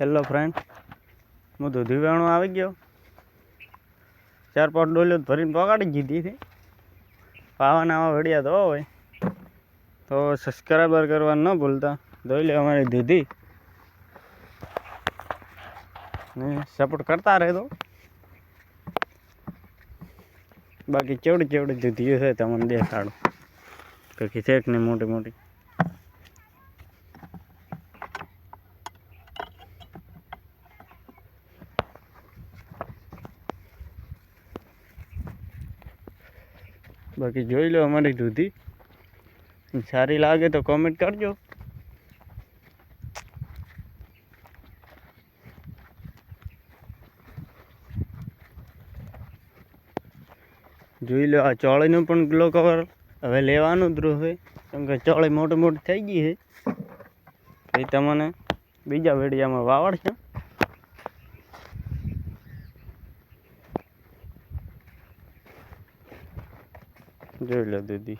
Hello friend હું દૂધી વેણું આવી ગયો. ચાર પાંચ ડોલીઓ ભરીને પગાડી દીધી હતી. પાવાના આવા વડિયા તો હોય. તો સબસ્ક્રાઈબર કરવા ન ભૂલતા. જોઈ લે અમારી દૂધી ને સપોર્ટ કરતા રહેતો બાકી ચેવડી ચેવડી દૂધી છે, તમને દેખાડો. કે છે નહીં મોટી મોટી. બાકી જોઈ લો અમારી દૂધી. સારી લાગે તો કોમેન્ટ કરજો. જોઈ લો આ ચોળીનું પણ ગ્લો કવર હવે લેવાનું જ હોય કેમ કે ચોળી મોટી મોટી થઈ ગઈ છે. એ તમને બીજા વેડિયામાં વાવડશે. જોઈ લો દીદી.